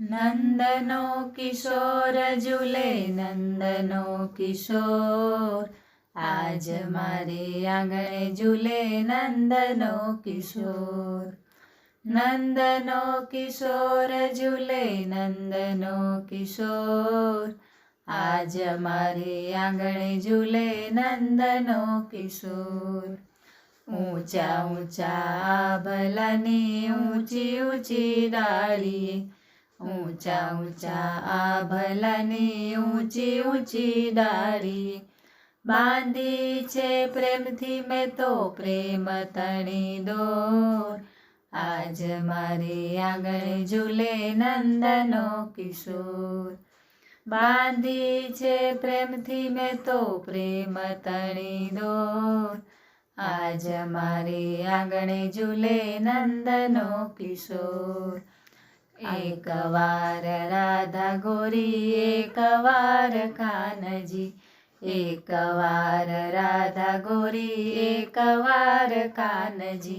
નંદનો કિશોર જુલે નંદનો કિશોર આજ મારે આંગણે ઝૂલે નંદનો કિશોર નંદનો કિશોર ઝૂલે નંદનો કિશોર આજ મારે આંગણે ઝૂલે નંદનો કિશોર ઊંચા ઊંચા ભલાની ઊંચી ઊંચી ડાળીએ ઊંચા ઊંચા આ ભલાની ઊંચી ઊંચી ડાળી બાંધી છે પ્રેમથી મેં તો પ્રેમ તણી દોર. આજ મારી આંગણે ઝૂલે નંદનો કિશોર. બાંધી છે પ્રેમથી મેં તો પ્રેમ તણી દોર. આજ મારી આંગણે ઝૂલે નંદનો કિશોર. एक वार राधा गोरी एक वार कानजी एक वार राधा गोरी एक वार कानजी